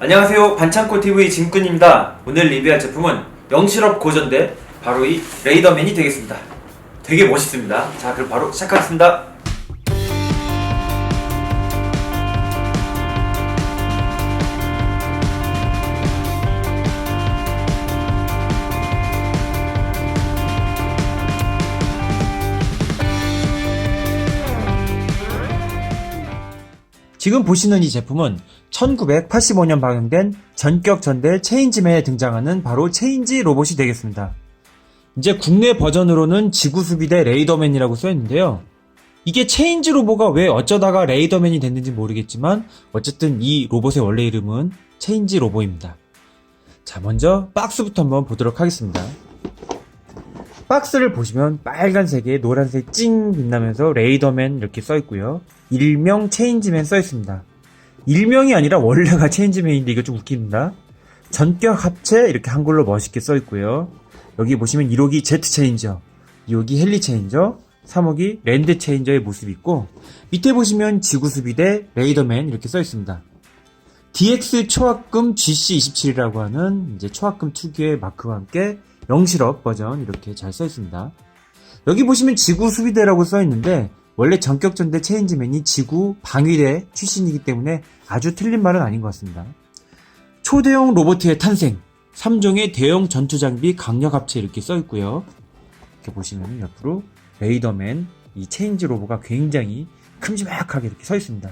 안녕하세요. 반창고TV 짐꾼입니다. 오늘 리뷰할 제품은 영실업 고전대 바로 이 레이더맨이 되겠습니다. 되게 멋있습니다. 자 그럼 바로 시작하겠습니다. 지금 보시는 이 제품은 1985년 방영된 전격 전대 체인지맨에 등장하는 바로 체인지 로봇이 되겠습니다. 이제 국내 버전으로는 지구수비대 레이더맨이라고 써있는데요. 이게 체인지 로봇가 왜 어쩌다가 레이더맨이 됐는지 모르겠지만 어쨌든 이 로봇의 원래 이름은 체인지 로봇입니다. 자 먼저 박스부터 한번 보도록 하겠습니다. 박스를 보시면 빨간색에 노란색 찡 빛나면서 레이더맨 이렇게 써있고요. 일명 체인지맨 써있습니다. 일명이 아니라 원래가 체인지맨인데 이거 좀 웃깁니다. 전격 합체 이렇게 한글로 멋있게 써 있고요. 여기 보시면 1호기 제트 체인저, 2호기 헬리 체인저, 3호기 랜드 체인저의 모습이 있고 밑에 보시면 지구수비대 레이더맨 이렇게 써 있습니다. DX 초합금 GC27이라고 하는 이제 초합금 특유의 마크와 함께 영실업 버전 이렇게 잘 써 있습니다. 여기 보시면 지구 수비대라고 써 있는데 원래 전격전대 체인지맨이 지구 방위대 출신이기 때문에 아주 틀린 말은 아닌 것 같습니다. 초대형 로봇의 탄생, 3종의 대형 전투 장비 강력 합체 이렇게 써 있고요. 이렇게 보시면 옆으로 레이더맨 이 체인지 로봇가 굉장히 큼지막하게 이렇게 써있습니다.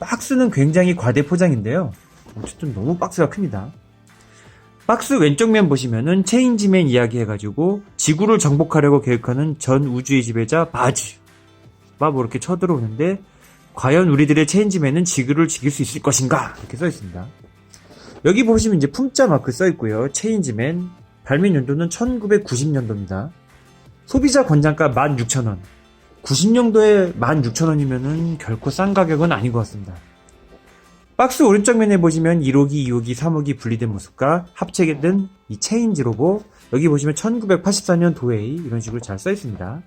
박스는 굉장히 과대 포장인데요. 어쨌든 너무 박스가 큽니다. 박스 왼쪽 면 보시면은 체인지맨 이야기 해가지고 지구를 정복하려고 계획하는 전 우주의 지배자 바즈 막 뭐 이렇게 쳐들어오는데 과연 우리들의 체인지맨은 지구를 지킬 수 있을 것인가 이렇게 써 있습니다. 여기 보시면 이제 품자 마크 써 있고요. 체인지맨 발매 연도는 1990년도입니다. 소비자 권장가 16,000원. 90년도에 16,000원이면은 결코 싼 가격은 아닌 것 같습니다. 박스 오른쪽 면에 보시면 1호기, 2호기, 3호기 분리된 모습과 합체된 이 체인지 로봇 여기 보시면 1984년 도웨이 이런 식으로 잘 써 있습니다.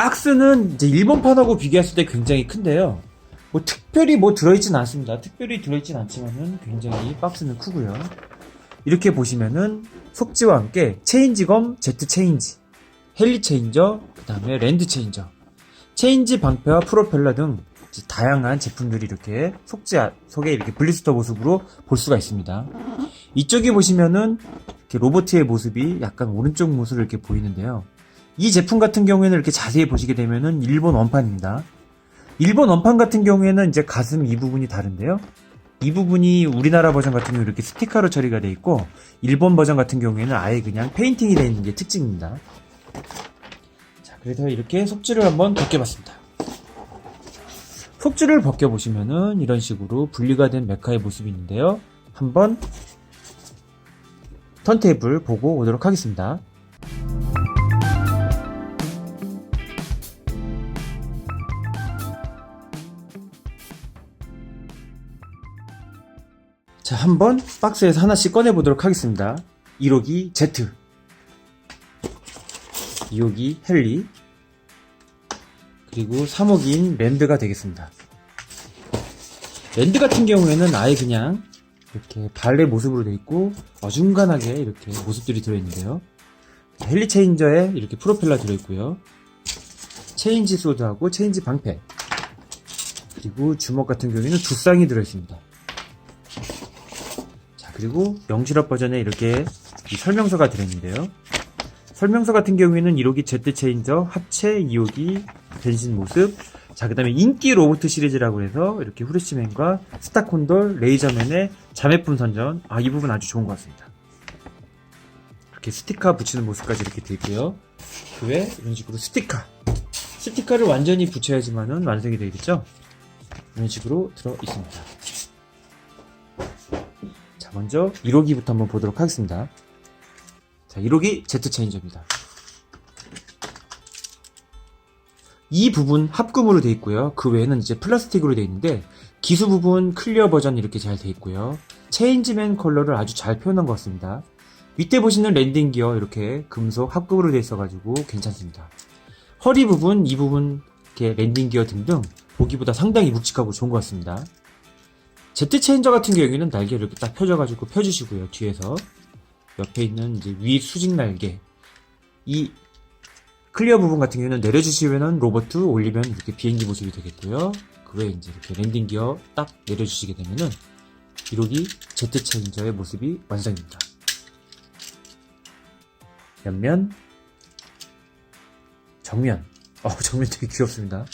박스는 이제 일본판하고 비교했을 때 굉장히 큰데요. 뭐 특별히 뭐 들어있진 않습니다. 특별히 들어있진 않지만은 굉장히 박스는 크고요. 이렇게 보시면은 속지와 함께 체인지검 제트 체인지, 헬리 체인저, 그 다음에 랜드 체인저, 체인지 방패와 프로펠러 등 다양한 제품들이 이렇게 속지 아- 속에 이렇게 블리스터 모습으로 볼 수가 있습니다. 이쪽에 보시면은 이렇게 로보트의 모습이 약간 오른쪽 모습으로 이렇게 보이는데요. 이 제품 같은 경우에는 이렇게 자세히 보시게 되면은 일본 원판입니다. 일본 원판 같은 경우에는 이제 가슴 이 부분이 다른데요. 이 부분이 우리나라 버전 같은 경우 이렇게 스티커로 처리가 돼 있고 일본 버전 같은 경우에는 아예 그냥 페인팅이 되어 있는 게 특징입니다. 자, 그래서 이렇게 속지를 한번 벗겨봤습니다. 속지를 벗겨보시면은 이런 식으로 분리가 된 메카의 모습이 있는데요. 한번 턴테이블 보고 오도록 하겠습니다. 한번 박스에서 하나씩 꺼내보도록 하겠습니다. 1호기 Z, 2호기 헬리, 그리고 3호기인 랜드가 되겠습니다. 랜드 같은 경우에는 아예 그냥 이렇게 발레 모습으로 되어 있고 어중간하게 이렇게 모습들이 들어있는데요. 헬리 체인저에 이렇게 프로펠러 들어있고요. 체인지 소드하고 체인지 방패 그리고 주먹 같은 경우에는 두 쌍이 들어있습니다. 자 그리고 영실업 버전에 이렇게 이 설명서가 들어있는데요. 설명서 같은 경우에는 1호기 Z 체인저 합체 2호기 변신 모습 자 그 다음에 인기 로보트 시리즈라고 해서 이렇게 후레쉬맨과 스타콘돌 레이저맨의 자매품 선전. 아 이 부분 아주 좋은 것 같습니다. 이렇게 스티커 붙이는 모습까지 이렇게 돼 있고요. 그외 이런 식으로 스티커 스티커를 완전히 붙여야지만은 완성이 되겠죠? 이런 식으로 들어 있습니다 자 먼저 1호기부터 한번 보도록 하겠습니다 자 1호기 Z 체인저입니다 이 부분 합금으로 되어 있고요. 그 외에는 이제 플라스틱으로 되어 있는데 기수 부분 클리어 버전 이렇게 잘 되어 있고요. 체인지맨 컬러를 아주 잘 표현한 것 같습니다. 밑에 보시는 랜딩 기어 이렇게 금속 합금으로 되어 있어가지고 괜찮습니다. 허리 부분, 이 부분 이렇게 랜딩 기어 등등 보기보다 상당히 묵직하고 좋은 것 같습니다. 제트 체인저 같은 경우에는 날개를 이렇게 딱 펴져가지고 펴주시고요. 뒤에서 옆에 있는 이제 위 수직 날개 이 클리어 부분 같은 경우에는 내려주시면은 로버트 올리면 이렇게 비행기 모습이 되겠고요. 그 외에 이제 이렇게 랜딩 기어 딱 내려주시게 되면은 기록이 제트 체인저의 모습이 완성입니다. 옆면, 정면. 어, 정면 되게 귀엽습니다.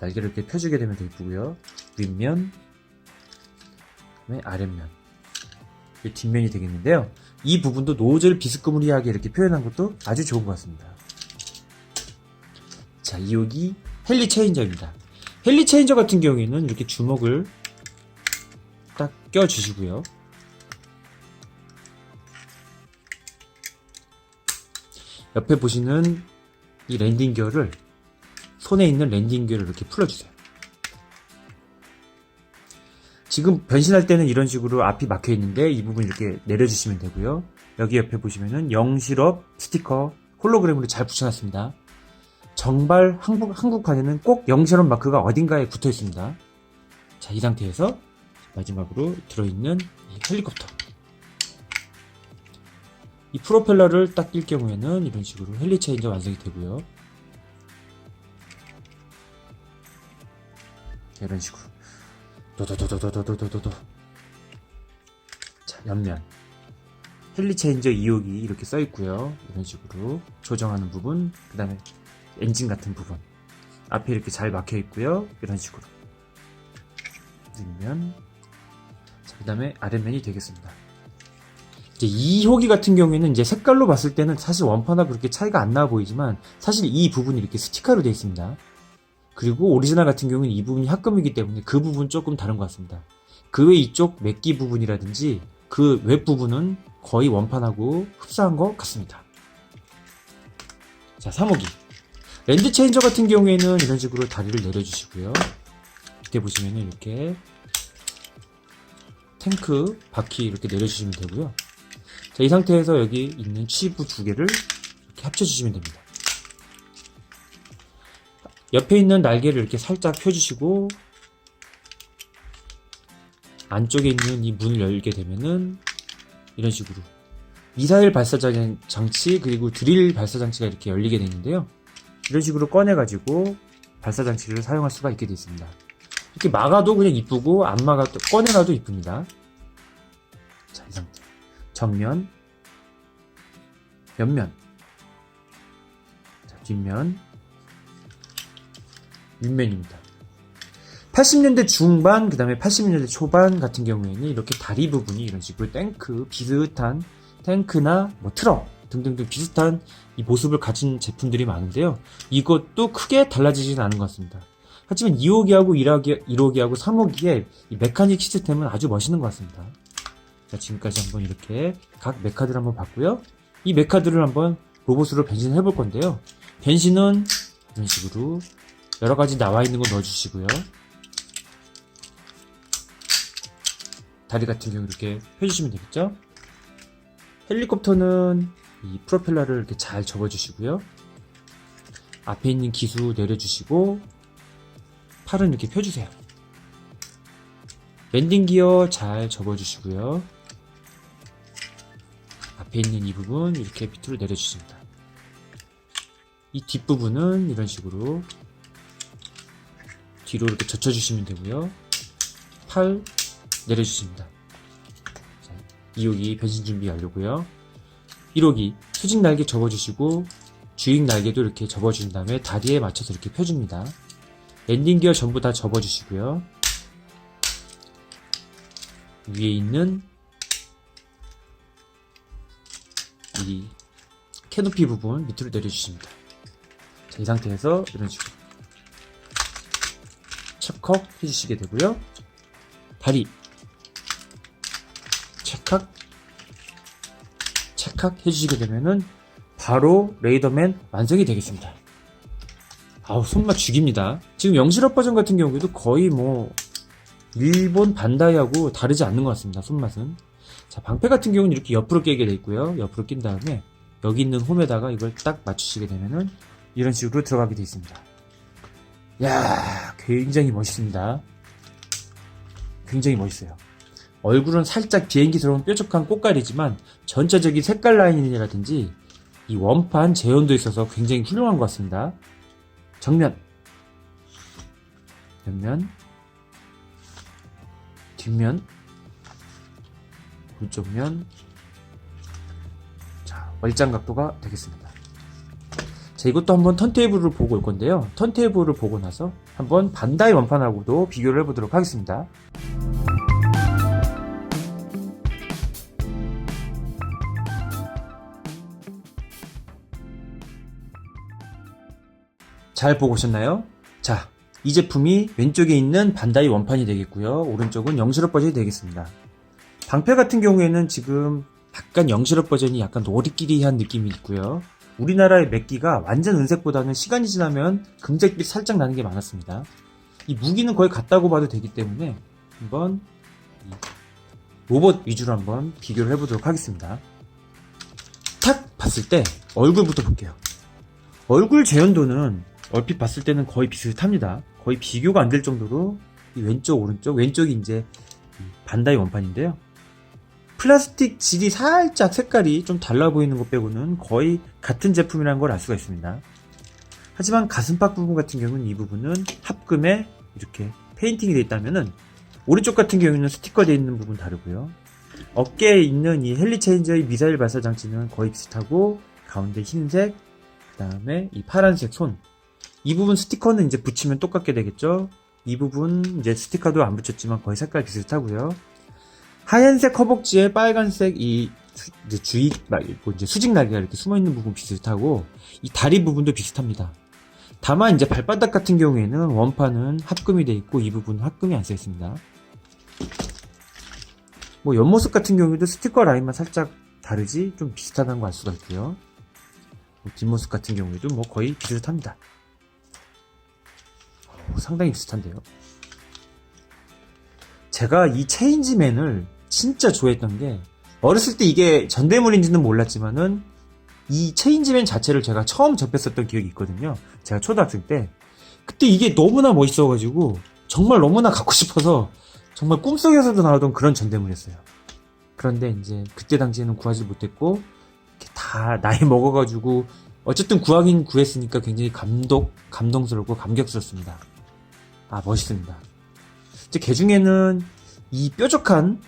날개를 이렇게 펴주게 되면 되게 이쁘고요. 윗면, 그 다음에 아랫면. 이게 뒷면이 되겠는데요. 이 부분도 노즐 비스크무리하게 이렇게 표현한 것도 아주 좋은 것 같습니다. 자, 이욕이 헬리 체인저입니다. 헬리 체인저 같은 경우에는 이렇게 주먹을 딱 껴주시고요. 옆에 보시는 이 랜딩 기어를 손에 있는 랜딩 기어를 이렇게 풀어주세요. 지금 변신할 때는 이런 식으로 앞이 막혀 있는데 이 부분 이렇게 내려주시면 되고요. 여기 옆에 보시면은 영실업 스티커 홀로그램으로 잘 붙여놨습니다. 정발 한국, 한국판에는 꼭 영실업 마크가 어딘가에 붙어 있습니다. 자, 이 상태에서 마지막으로 들어있는 이 헬리콥터. 이 프로펠러를 딱 낄 경우에는 이런 식으로 헬리 체인저 완성이 되고요. 자, 이런 식으로. 도도도도도도도도도. 자, 옆면. 헬리 체인저 2호기 이렇게 써 있고요. 이런 식으로 조정하는 부분, 그 다음에 엔진 같은 부분. 앞에 이렇게 잘 막혀 있고요. 이런 식으로. 뒷면. 자, 그 다음에 아랫면이 되겠습니다. 이제 2호기 같은 경우에는 이제 색깔로 봤을 때는 사실 원판하고 그렇게 차이가 안 나 보이지만 사실 이 부분이 이렇게 스티커로 되어 있습니다. 그리고 오리지널 같은 경우는 이 부분이 합금이기 때문에 그 부분 조금 다른 것 같습니다. 그 외 이쪽 맥기 부분이라든지 그 웹 부분은 거의 원판하고 흡사한 것 같습니다. 자, 3호기. 랜드 체인저 같은 경우에는 이런 식으로 다리를 내려주시고요. 밑에 보시면은 이렇게 탱크 바퀴 이렇게 내려주시면 되고요. 자, 이 상태에서 여기 있는 치부 두 개를 이렇게 합쳐주시면 됩니다. 옆에 있는 날개를 이렇게 살짝 펴주시고 안쪽에 있는 이 문을 열게 되면은 이런 식으로 미사일 발사 장- 장치 그리고 드릴 발사 장치가 이렇게 열리게 되는데요. 이런 식으로 꺼내가지고 발사 장치를 사용할 수가 있게 되어 있습니다. 이렇게 막아도 그냥 이쁘고 안 막아도 꺼내놔도 이쁩니다. 자, 이 상태. 정면, 옆면, 자, 뒷면, 윗면입니다. 80년대 중반, 그 다음에 80년대 초반 같은 경우에는 이렇게 다리 부분이 이런 식으로 탱크, 비슷한 탱크나 뭐 트럭 등등등 비슷한 이 모습을 가진 제품들이 많은데요. 이것도 크게 달라지지는 않은 것 같습니다. 하지만 2호기하고 1호기, 1호기하고 3호기의 이 메카닉 시스템은 아주 멋있는 것 같습니다. 자, 지금까지 한번 이렇게 각 메카드를 한번 봤고요. 이 메카드를 한번 로봇으로 변신해 볼 건데요. 변신은 이런 식으로 여러 가지 나와 있는 거 넣어주시고요. 다리 같은 경우 이렇게 펴주시면 되겠죠? 헬리콥터는 이 프로펠러를 이렇게 잘 접어주시고요. 앞에 있는 기수 내려주시고 팔은 이렇게 펴주세요. 랜딩 기어 잘 접어주시고요. 앞에 있는 이 부분 이렇게 밑으로 내려주십니다. 이 뒷부분은 이런 식으로 뒤로 이렇게 젖혀주시면 되고요. 팔 내려주십니다. 자, 2호기 변신 준비 완료고요. 1호기 수직 날개 접어주시고 주익 날개도 이렇게 접어준 다음에 다리에 맞춰서 이렇게 펴줍니다. 랜딩 기어 전부 다 접어주시고요. 위에 있는 이 캐노피 부분 밑으로 내려주십니다. 자, 이 상태에서 이런 식으로 첩컵 해주시게 되고요. 다리 체칵 체칵 해주시게 되면은 바로 레이더맨 완성이 되겠습니다. 아우 손맛 죽입니다. 지금 영실업 버전 같은 경우에도 거의 뭐 일본 반다이하고 다르지 않는 것 같습니다. 손맛은. 자 방패 같은 경우는 이렇게 옆으로 깨게 돼 있고요. 옆으로 낀 다음에 여기 있는 홈에다가 이걸 딱 맞추시게 되면은 이런 식으로 들어가게 돼 있습니다. 야 굉장히 멋있습니다. 굉장히 멋있어요. 얼굴은 살짝 비행기스러운 뾰족한 꽃갈이지만 전체적인 색깔 라인이라든지 이 원판 재현도 있어서 굉장히 훌륭한 것 같습니다. 정면, 옆면, 뒷면, 오른쪽면, 자, 얼짱 각도가 되겠습니다. 자, 이것도 한번 턴테이블을 보고 올 건데요. 턴테이블을 보고 나서 한번 반다이 원판하고도 비교를 해보도록 하겠습니다. 잘 보고 오셨나요? 자, 이 제품이 왼쪽에 있는 반다이 원판이 되겠고요. 오른쪽은 영실업 버전이 되겠습니다. 방패 같은 경우에는 지금 약간 영실업 버전이 약간 노리끼리한 느낌이 있고요. 우리나라의 맥기가 완전 은색보다는 시간이 지나면 금색빛 살짝 나는 게 많았습니다. 이 무기는 거의 같다고 봐도 되기 때문에 한번 이 로봇 위주로 한번 비교를 해보도록 하겠습니다. 탁 봤을 때 얼굴부터 볼게요. 얼굴 재현도는 얼핏 봤을 때는 거의 비슷합니다. 거의 비교가 안 될 정도로 이 왼쪽 오른쪽 왼쪽이 이제 이 반다이 원판인데요. 플라스틱 질이 살짝 색깔이 좀 달라 보이는 것 빼고는 거의 같은 제품이라는 걸 알 수가 있습니다. 하지만 가슴팍 부분 같은 경우는 이 부분은 합금에 이렇게 페인팅이 되어 있다면은 오른쪽 같은 경우는 스티커 되어 있는 부분 다르고요. 어깨에 있는 이 헬리체인저의 미사일 발사 장치는 거의 비슷하고 가운데 흰색, 그 다음에 이 파란색 손. 이 부분 스티커는 이제 붙이면 똑같게 되겠죠. 이 부분 이제 스티커도 안 붙였지만 거의 색깔 비슷하고요. 하얀색 허벅지에 빨간색 이 수- 이제 주익 말고 이제 수직 날개가 이렇게 숨어 있는 부분 비슷하고 이 다리 부분도 비슷합니다. 다만 이제 발바닥 같은 경우에는 원판은 합금이 돼 있고 이 부분은 합금이 안 써 있습니다. 뭐 옆모습 같은 경우에도 스티커 라인만 살짝 다르지 좀 비슷하다는 거알 수가 있고요. 뭐 뒷모습 같은 경우에도 뭐 거의 비슷합니다. 오, 상당히 비슷한데요. 제가 이 체인지맨을 진짜 좋아했던 게 어렸을 때 이게 전대물인지는 몰랐지만은 이 체인지맨 자체를 제가 처음 접했었던 기억이 있거든요. 제가 초등학생 때 그때 이게 너무나 멋있어가지고 정말 너무나 갖고 싶어서 정말 꿈속에서도 나오던 그런 전대물이었어요. 그런데 이제 그때 당시에는 구하지 못했고 다 나이 먹어가지고 어쨌든 구하긴 구했으니까 굉장히 감동 감동스럽고 감격스럽습니다. 아 멋있습니다. 이제 개 중에는 이 뾰족한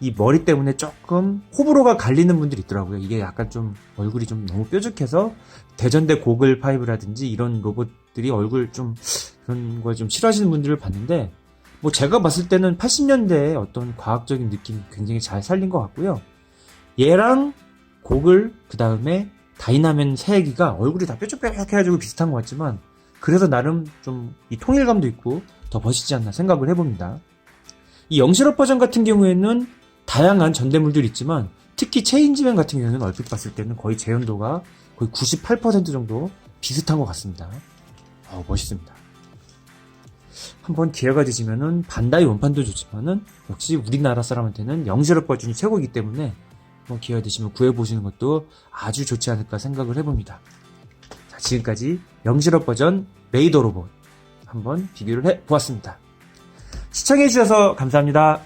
이 머리 때문에 조금 호불호가 갈리는 분들이 있더라고요. 이게 약간 좀 얼굴이 좀 너무 뾰족해서 대전대 고글 파이브라든지 이런 로봇들이 얼굴 좀 그런 걸 좀 싫어하시는 분들을 봤는데 뭐 제가 봤을 때는 80년대의 어떤 과학적인 느낌 굉장히 잘 살린 것 같고요. 얘랑 고글 그 다음에 다이나맨 새애기가 얼굴이 다 뾰족뾰족해가지고 비슷한 것 같지만 그래서 나름 좀 이 통일감도 있고 더 멋있지 않나 생각을 해봅니다. 이 영실업 버전 같은 경우에는 다양한 전대물들이 있지만 특히 체인지맨 같은 경우는 얼핏 봤을 때는 거의 재현도가 거의 98% 정도 비슷한 것 같습니다. 어, 멋있습니다. 한번 기회가 되시면은 반다이 원판도 좋지만은 역시 우리나라 사람한테는 영실업 버전이 최고이기 때문에 한번 기회가 되시면 구해보시는 것도 아주 좋지 않을까 생각을 해봅니다. 자, 지금까지 영실업 버전 레이더 로봇 한번 비교를 해보았습니다. 시청해주셔서 감사합니다.